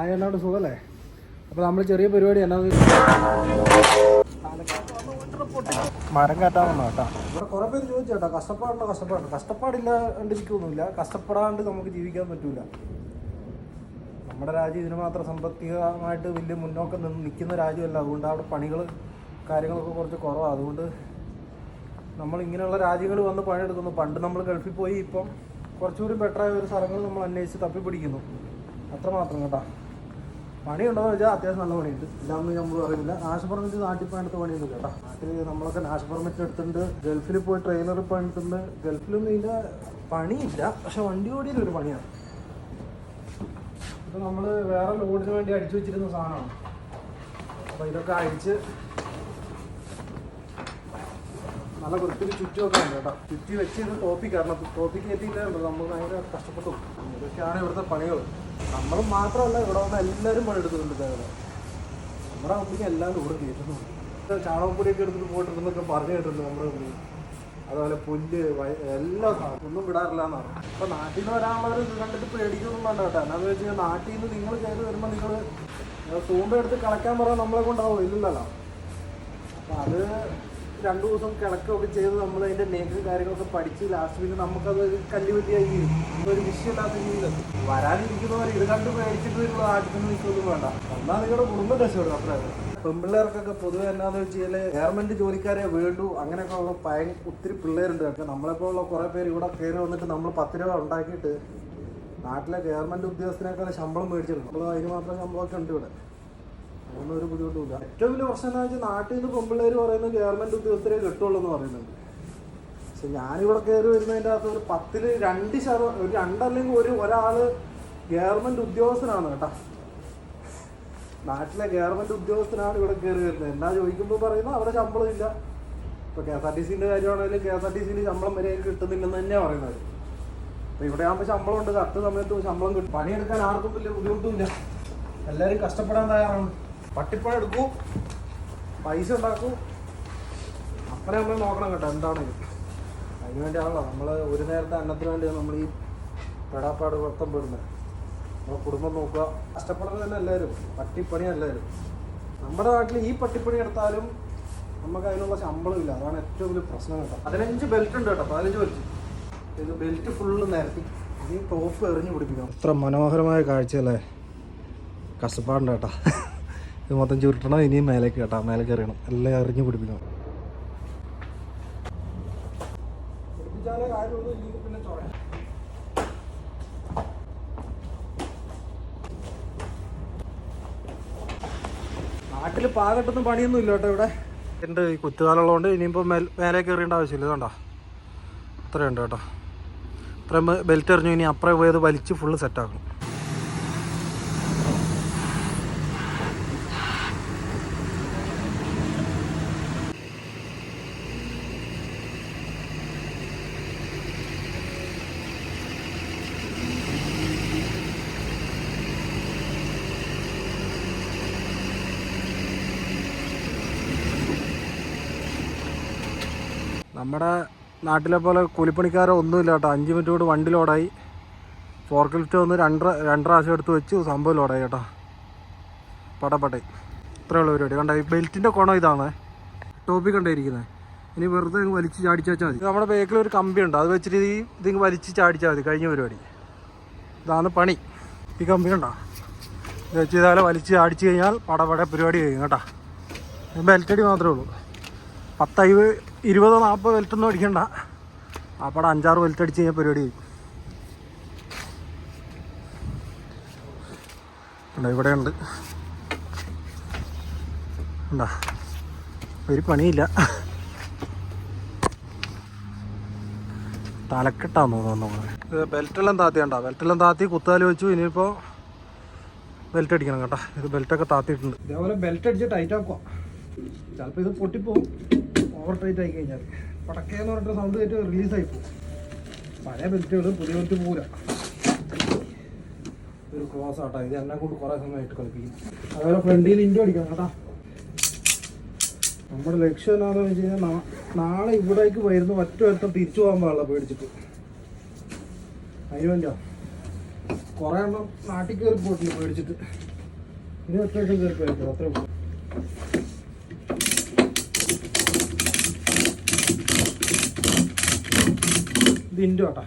ആയ സുഖല്ലേ? സുഖമല്ലേ അപ്പോൾ നമ്മൾ ചെറിയ പരിപാടി എന്നാന്ന് മരം കാറ്റാൻ വന്ന ഇവിടെ കുറേ പേര് ചോദിച്ചു കേട്ടോ കഷ്ടപ്പാടുണ്ടോ കഷ്ടപ്പാടുണ്ടോ? കഷ്ടപ്പാടില്ല കണ്ടിരിക്കൊന്നുമില്ല കഷ്ടപ്പെടാണ്ട് നമുക്ക് ജീവിക്കാൻ പറ്റൂല. നമ്മുടെ രാജ്യം ഇതിന് മാത്രം സമ്പത്തികമായിട്ട് വലിയ മുന്നോക്കം നിന്ന് നിൽക്കുന്ന രാജ്യമല്ല. അതുകൊണ്ട് അവിടെ പണികൾ കാര്യങ്ങളൊക്കെ കുറച്ച് കുറവാണ് അതുകൊണ്ട് നമ്മൾ ഇങ്ങനെയുള്ള രാജ്യങ്ങൾ വന്ന് പണിയെടുക്കുന്നു. പണ്ട് നമ്മൾ ഗൾഫിൽ പോയി ഇപ്പം കുറച്ചുകൂടി ബെറ്ററായ ഒരു സ്ഥലങ്ങൾ നമ്മൾ അന്വേഷിച്ച് തപ്പിപ്പിടിക്കുന്നു. അത്രമാത്രം കേട്ടോ. പണിയുണ്ടോ എന്ന് വെച്ചാൽ അത്യാവശ്യം നല്ല പണിയുണ്ട്. ഇല്ലാന്ന് നമ്മൾ പറയുന്നില്ല. നാശ പെർമിറ്റ് നാട്ടിൽ പണിയെടുത്ത പണിയൊന്നും കേട്ടോ. നാട്ടിൽ നമ്മളൊക്കെ നാശ പെർമിറ്റ് എടുത്തിട്ടുണ്ട്. ഗൾഫിൽ പോയി ട്രെയിലർ പണിയിട്ടുണ്ട് ഗൾഫിലൊന്നും ഇതിന്റെ പണിയില്ല. പക്ഷെ വണ്ടി ഓടിയില്ല ഒരു പണിയാണ്. ഇപ്പം നമ്മൾ വേറെ ലോഡിന് വേണ്ടി അടിച്ചു വെച്ചിരുന്ന സാധനമാണ്. അപ്പോൾ ഇതൊക്കെ അടിച്ച് നല്ല വൃത്തിയിൽ ചുറ്റുമൊക്കെ ഉണ്ട് കേട്ടോ. ചുറ്റി വെച്ച് ഇത് ടോപ്പിക് കാരണം ടോപ്പിക് കയറ്റിയിട്ടുണ്ട് നമ്മൾ ഭയങ്കര കഷ്ടപ്പെട്ടു. ഇതൊക്കെയാണ് ഇവിടുത്തെ പണികൾ നമ്മൾ മാത്രമല്ല ഇവിടെ വന്ന എല്ലാവരും പണിയെടുക്കുന്നുണ്ട് ഇതേപോലെ നമ്മുടെ കമ്പനി എല്ലാം ഇവിടെ കയറ്റുന്നുണ്ട് ചാണകപ്പൊടിയൊക്കെ എടുത്തിട്ട് പോയിട്ടുണ്ടെന്നൊക്കെ പറഞ്ഞു കേട്ടിട്ടുണ്ട് നമ്മുടെ കമ്പനി അതുപോലെ പുല്ല് എല്ലാ ഒന്നും വിടാറില്ല എന്നാണ്. അപ്പൊ നാട്ടിൽ നിന്ന് വരാനുള്ളവർ കണ്ടിട്ട് പേടിക്കൊന്നും വേണ്ട കേട്ടോ. എന്നാന്ന് വെച്ച് കഴിഞ്ഞാൽ നാട്ടിൽ നിന്ന് നിങ്ങൾ കയറി വരുമ്പോൾ നിങ്ങൾ തൂമ്പ എടുത്ത് കളയ്ക്കാൻ പറയാൻ നമ്മളെ കൊണ്ടാവും. ഇല്ലല്ലോ അപ്പൊ അത് രണ്ടു ദിവസം കിടക്കുകയൊക്കെ ചെയ്ത് നമ്മൾ അതിന്റെ നേക്കും കാര്യങ്ങളൊക്കെ പഠിച്ച് ലാസ്റ്റ് പിന്നെ നമുക്കത് കല്ലുവല്ലിയായി. ഒരു വിഷയമില്ലാത്ത രീതിയിൽ വരാനിരിക്കുന്നവർ ഇത് കണ്ട് പേടിച്ചിട്ട് നിങ്ങൾ നാട്ടിൽ നിൽക്കൊന്നും വേണ്ട എന്നാൽ നിങ്ങളുടെ കുടുംബം രക്ഷപ്പെടും അത്രേ. പെൺപിള്ളേർക്കൊക്കെ പൊതുവെ എന്നാന്ന് വെച്ച് കഴിഞ്ഞാൽ ഗവൺമെന്റ് ജോലിക്കാരെ വേണ്ടു. അങ്ങനെയൊക്കെ ഉള്ള ഭയ ഒത്തിരി പിള്ളേരുണ്ട്. ഒക്കെ നമ്മളെപ്പോലുള്ള കുറേ പേര് ഇവിടെ കയറി വന്നിട്ട് നമ്മൾ പത്ത് രൂപ ഉണ്ടാക്കിയിട്ട് നാട്ടിലെ ഗവൺമെന്റ് ഉദ്യോഗസ്ഥനേക്കാൾ ശമ്പളം മേടിച്ചിരുന്നു നമ്മൾ അതിന് മാത്രം ശമ്പളമൊക്കെ ഉണ്ട് ഇവിടെ. അതൊന്നും ഒരു ബുദ്ധിമുട്ടുമില്ല. ഏറ്റവും വലിയ പ്രശ്നം എന്താ വെച്ചാൽ നാട്ടിൽ നിന്ന് പെമ്പിള്ളേർ പറയുന്നത് ഗവൺമെന്റ് ഉദ്യോഗസ്ഥരെ കിട്ടുള്ളൂ എന്ന് പറയുന്നുണ്ട്. പക്ഷെ ഞാനിവിടെ കയറി വരുന്നതിന്റെ അകത്ത് ഒരു പത്തിൽ രണ്ട് ശതമാനം ഒരു രണ്ടല്ലെങ്കിൽ ഒരു ഒരാൾ ഗവൺമെന്റ് ഉദ്യോഗസ്ഥനാണ് കേട്ടോ. നാട്ടിലെ ഗവൺമെന്റ് ഉദ്യോഗസ്ഥനാണ് ഇവിടെ കയറി വരുന്നത്. എന്നാ ചോദിക്കുമ്പോൾ പറയുന്നത് അവിടെ ശമ്പളം ഇല്ല. ഇപ്പൊ കെ എസ് ആർ ടി സിന്റെ കാര്യമാണെങ്കിലും കെ എസ് ആർ ടി സിയിൽ ശമ്പളം വരെ കിട്ടുന്നില്ലെന്ന് തന്നെയാണ് പറയുന്നത്. അപ്പൊ ഇവിടെ ആകുമ്പോൾ ശമ്പളം ഉണ്ട് കറക്റ്റ് സമയത്ത് ശമ്പളം കിട്ടും. പണിയെടുക്കാൻ ആർക്കും വലിയ ബുദ്ധിമുട്ടുമില്ല. എല്ലാവരും കഷ്ടപ്പെടാൻ തയ്യാറാണ്. പട്ടിപ്പണി എടുക്കൂ പൈസ ഉണ്ടാക്കൂ. അപ്പനെ അമ്മ നോക്കണം കേട്ടോ എന്താണെങ്കിലും അതിന് വേണ്ടിയാണല്ലോ നമ്മൾ ഒരു നേരത്തെ അന്നത്തിന് വേണ്ടിയാണ് നമ്മൾ ഈ പെടാപ്പാട് വൃത്തം പെടുന്നത് നമ്മളെ കുടുംബം നോക്കുക. കഷ്ടപ്പെടുന്നത് തന്നെ എല്ലാവരും പട്ടിപ്പണി എല്ലാവരും. നമ്മുടെ നാട്ടിൽ ഈ പട്ടിപ്പണി എടുത്താലും നമുക്ക് അതിനുള്ള ശമ്പളം ഇല്ല. അതാണ് ഏറ്റവും വലിയ പ്രശ്നം കേട്ടോ. പതിനഞ്ച് ബെൽറ്റ് ഉണ്ട് കേട്ടോ പതിനഞ്ച് ബെൽറ്റ് ഇത് ബെൽറ്റ് ഫുള്ള് നിരത്തി. ഇനി ടോപ്പ് എറിഞ്ഞു പിടിപ്പിക്കണം. അത്ര മനോഹരമായ കാഴ്ചയല്ലേ? കഷ്ടപ്പാടുണ്ട് കേട്ടോ. ഇത് മൊത്തം ചുരുട്ടണം ഇനിയും മേലേക്ക് കേട്ടോ മേലേക്ക് എറിയണം. എല്ലാം എറിഞ്ഞു പിടിപ്പിക്കണം. നാട്ടിൽ നാട്ടിൽ പാകട്ടൊന്നും പണിയൊന്നും ഇല്ല കേട്ടോ ഇവിടെ. ഉണ്ട് ഈ കുത്തുകാലുള്ളതുകൊണ്ട് ഇനിയിപ്പോൾ മേൽ മേലെ കയറേണ്ട ആവശ്യമില്ല ഇതുണ്ടോ അത്രയുണ്ട് കേട്ടോ. അത്രയും ബെൽറ്റ് എറിഞ്ഞു ഇനി അപ്പുറം പോയത് വലിച്ച് ഫുള്ള് സെറ്റാക്കണം നമ്മുടെ നാട്ടിലെ പോലെ കൂലിപ്പണിക്കാരോ ഒന്നുമില്ല കേട്ടോ. അഞ്ച് മിനിറ്റ് കൊണ്ട് വണ്ടി ലോഡായി ഫോർക്ക് ലിഫ്റ്റ് വന്ന് രണ്ട് രണ്ട് പ്രാവശ്യം എടുത്ത് വെച്ചു. സംഭവം ലോഡായി കേട്ടോ. പടപ്പട്ടെ ഉള്ള പരിപാടി. കണ്ട ഈ ബെൽറ്റിന്റെ കുണം ഇതാണ്. ടോപ്പിൽ കണ്ടിരിക്കുന്നത് ഇനി വെറുതെ വലിച്ച് ചാടിച്ച് വെച്ചാൽ മതി. നമ്മുടെ ബേക്കിൽ ഒരു കമ്പി ഉണ്ട്. അത് വെച്ചിട്ട് ഈ ഇതിങ്ങ് വലിച്ച് ചാടിച്ചാൽ മതി. കഴിഞ്ഞ പരിപാടി. ഇതാണ് പണി. ഈ കമ്പി ഉണ്ടോ ഇത് വെച്ച് ഇതാലെ വലിച്ച് ചാടിച്ച് കഴിഞ്ഞാൽ പടപട പരിപാടി കഴിയും കേട്ടോ. ബെൽറ്റടി മാത്രമേ ഉള്ളൂ. പത്ത് ഇരുപതോ നാൽപ്പതോ ബെൽറ്റൊന്നും അടിക്കണ്ട. അപ്പടെ അഞ്ചാറ് ബെൽറ്റ് അടിച്ച് കഴിഞ്ഞാൽ പരിപാടി ഉണ്ട് ഇവിടെ ഉണ്ട് ഉണ്ടാ ഒരു പണിയില്ല. തലക്കെട്ടാന്ന് തോന്നുന്നു ബെൽറ്റെല്ലാം താത്തിയണ്ട. ബെൽറ്റെല്ലാം താത്തി കുത്താൽ വെച്ചു. ഇനിയിപ്പോൾ ബെൽറ്റ് അടിക്കണം കേട്ടോ. ഇത് ബെൽറ്റൊക്കെ താത്തിയിട്ടുണ്ട്. ഇതേപോലെ ബെൽറ്റ് അടിച്ച് ടൈറ്റ് ആക്കുക ചിലപ്പോൾ ഇത് പൊട്ടിപ്പോവും. ഓവർ ടൈറ്റ് ആയി കഴിഞ്ഞാൽ പടക്കേന്ന് പറഞ്ഞിട്ട് സൗണ്ട് കേട്ട് റിലീസായി പോകും. പഴയ ബെൽറ്റുകൾ പുതിയ ബെൽറ്റ് പോരാ ഒരു ക്ലോസ് ആട്ടോ. ഇത് എന്നെ കൊണ്ട് കുറേ സമയമായിട്ട് കളിപ്പിക്കും. അതുപോലെ ഫ്രണ്ടിൽ ഇൻഡോ അടിക്കണം കേട്ടോ. നമ്മുടെ ലക്ഷ്യം എന്താണെന്ന് വെച്ച് കഴിഞ്ഞാൽ നാളെ ഇവിടേക്ക് വരുന്ന ഒറ്റ ഒരുത്തം തിരിച്ചു പോകാൻ പാടില്ല പേടിച്ചിട്ട്. അതിന് വേണ്ടിയാ കുറേ എണ്ണം നാട്ടിൽ കയറി പോയിട്ടില്ല പേടിച്ചിട്ട്. ഇനി ഒറ്റ കയറി പോയിട്ടില്ല അത്രേ ഉള്ളൂ ഇത് ഇൻഡു ആട്ടാ.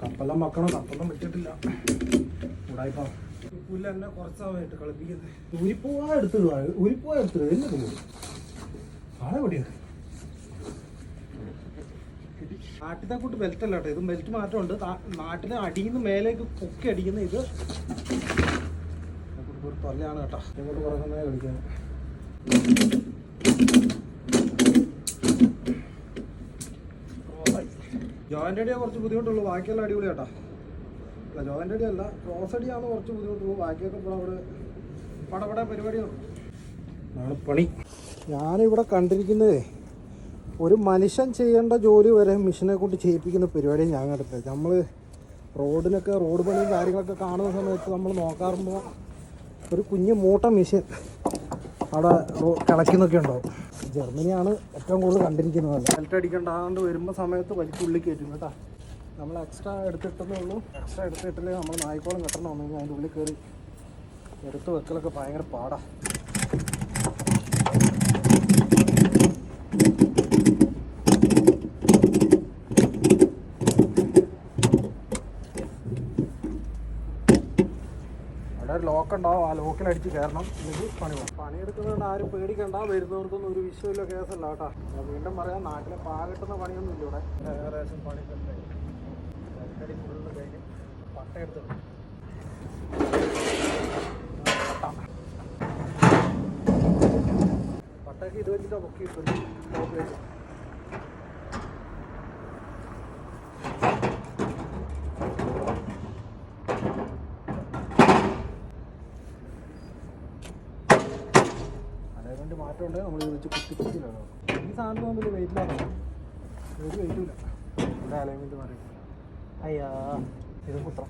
കപ്പെല്ലാം വെക്കണം? കപ്പെല്ലാം വെച്ചിട്ടില്ല. ഉടായിപ്പാ പുല്ല് തന്നെ കുറച്ചാവായിട്ട് കളിപ്പിക്കുന്നത്. ഊരിപ്പോവാ എടുത്തിടുക ഊരിപ്പോവാ എടുത്തിടുക എന്നെ തോന്നുന്നു ആളെ എവിടെയാണ് നാട്ടിലെ കൂട്ട് ബെൽറ്റ് കേട്ടോ ഇത് ബെൽറ്റ് മാറ്റമുണ്ട്. നാട്ടിലെ അടിയിൽ നിന്ന് മേലേക്ക് പൊക്കി അടിക്കുന്ന ഇത് തൊല്ലയാണ് കേട്ടോ. ഇങ്ങോട്ട് കുറേ സമയം കളിക്കാൻ ജോയിന്റ് അടിയാണ് കുറച്ച് ബുദ്ധിമുട്ടുള്ളൂ. ബാക്കിയെല്ലാം അടിപൊളി കേട്ടോ. അല്ല ജോയിന്റ് അടി അല്ല ക്രോസ് അടിയാണ് കുറച്ച് ബുദ്ധിമുട്ടുള്ളൂ. ബാക്കിയൊക്കെ ഇപ്പോൾ അവിടെ പടപട പരിപാടിയാണ്. ആണ് പണി. ഞാനിവിടെ കണ്ടിരിക്കുന്നത് ഒരു മനുഷ്യൻ ചെയ്യേണ്ട ജോലി വരെ മിഷനെ കൊണ്ട് ചെയ്യിപ്പിക്കുന്ന പരിപാടി ഞാൻ കണ്ടിട്ടില്ല നമ്മൾ റോഡിനൊക്കെ റോഡ് പണിയും കാര്യങ്ങളൊക്കെ കാണുന്ന സമയത്ത് നമ്മൾ നോക്കാറുമ്പോൾ ഒരു കുഞ്ഞ് മൂട്ട മെഷീൻ അവിടെ കിളയ്ക്കുന്നൊക്കെ ഉണ്ടാവും. ജർമ്മനിയാണ് ഏറ്റവും കൂടുതൽ കണ്ടിരിക്കുന്നത് ബെൽറ്റ് അടിക്കണ്ടാണ്ട് വരുമ്പോൾ സമയത്ത് വലിക്കുള്ളിൽ കയറ്റും കേട്ടോ. നമ്മൾ എക്സ്ട്രാ എടുത്തിട്ടേ ഉള്ളൂ. എക്സ്ട്രാ എടുത്തിട്ടില്ലേ നമ്മൾ നായ്ക്കോളം കെട്ടണമെന്നെങ്കിൽ അതിന്റെ ഉള്ളിൽ കയറി എടുത്ത് വെക്കലൊക്കെ ഭയങ്കര പാടാണ് അവിടെ ആ ലോക്കിലടിച്ച് കയറണം. അല്ലെങ്കിൽ പണി പോകും. പണിയെടുക്കുന്നതുകൊണ്ട് ആരും പേടിക്കണ്ട. വരുന്നവർക്കൊന്നും ഒരു വിഷയമില്ല കേസല്ല കേട്ടോ. വീണ്ടും പറയാം നാട്ടിലെ പാകട്ടുന്ന പണിയൊന്നും ഇല്ല ഇവിടെ. ഏകദേശം പണി അടി ഫുള്ള് കഴിഞ്ഞ് പട്ടയ്ക്ക് ഇത് വെച്ചിട്ടാണ് ബുക്ക് ടോപ്പ് അതേകൊണ്ട് നമ്മൾ ഇത് വെച്ച് കുത്തി കുത്തിയിലാണ് ഈ സാധനം വെയിറ്റ് വെയിറ്റിലാണ് ഒരു വെയിറ്റില്ല ഇവിടെ അലൈൻമെന്റ് മാറി. അയ്യാ. ഇത് കുത്രം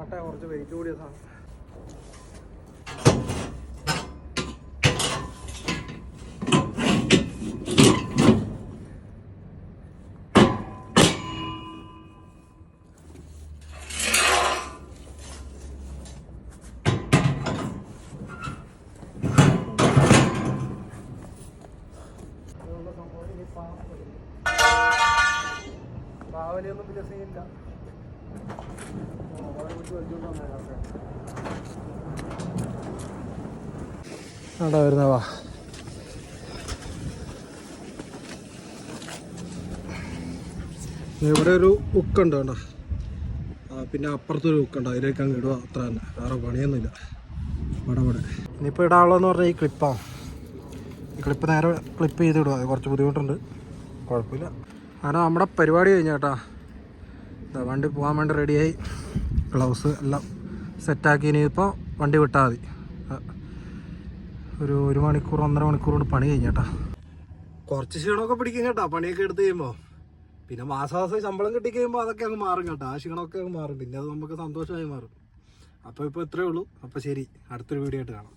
പട്ട കുറച്ച് വെയിറ്റ് കൂടിയ സാധനം ഇതുള്ള സംഭവം ഇനി പാവലി. പാവലിയൊന്നും വലിയ സീനില്ല അവിടെ വരുന്നവാ ഇവിടെ ഒരു ഉക്കുണ്ട് കേട്ടോ പിന്നെ അപ്പുറത്തൊരു ഉക്കുണ്ട്. അതിലേക്ക് അങ്ങ് ഇടുക അത്ര തന്നെ. വേറെ പണിയൊന്നുമില്ല. ഇവിടെ ഇവിടെ. ഇനിയിപ്പോൾ ഇടാനുള്ളതെന്ന് പറഞ്ഞാൽ ഈ ക്ലിപ്പാണ് ഈ ക്ലിപ്പ് നേരെ ക്ലിപ്പ് ചെയ്ത് ഇടുക കുറച്ച് ബുദ്ധിമുട്ടുണ്ട്. കുഴപ്പമില്ല. കാരണം നമ്മുടെ പരിപാടി കഴിഞ്ഞ കേട്ടാ. വണ്ടി പോകാൻ വേണ്ടി റെഡിയായി ഗ്ലൗസ് എല്ലാം സെറ്റാക്കി ഇനിയിപ്പോൾ വണ്ടി വിട്ടാൽ മതി. ഒരു ഒരു മണിക്കൂർ ഒന്നര മണിക്കൂർ കൊണ്ട് പണി കഴിഞ്ഞേട്ടാ കുറച്ച് ക്ഷീണമൊക്കെ പിടിക്കും കേട്ടോ പണിയൊക്കെ എടുത്ത് കഴിയുമ്പോൾ പിന്നെ മാസമാസം ശമ്പളം കിട്ടി കഴിയുമ്പോൾ അതൊക്കെ അങ്ങ് മാറും കേട്ടോ ആ ക്ഷീണമൊക്കെ അങ്ങ് മാറും. പിന്നെ അത് നമുക്ക് സന്തോഷമായി മാറും. അപ്പോൾ ഇപ്പോൾ ഇത്രയേ ഉള്ളൂ. അപ്പോൾ ശരി അടുത്തൊരു വീഡിയോ ആയിട്ട് കാണാം.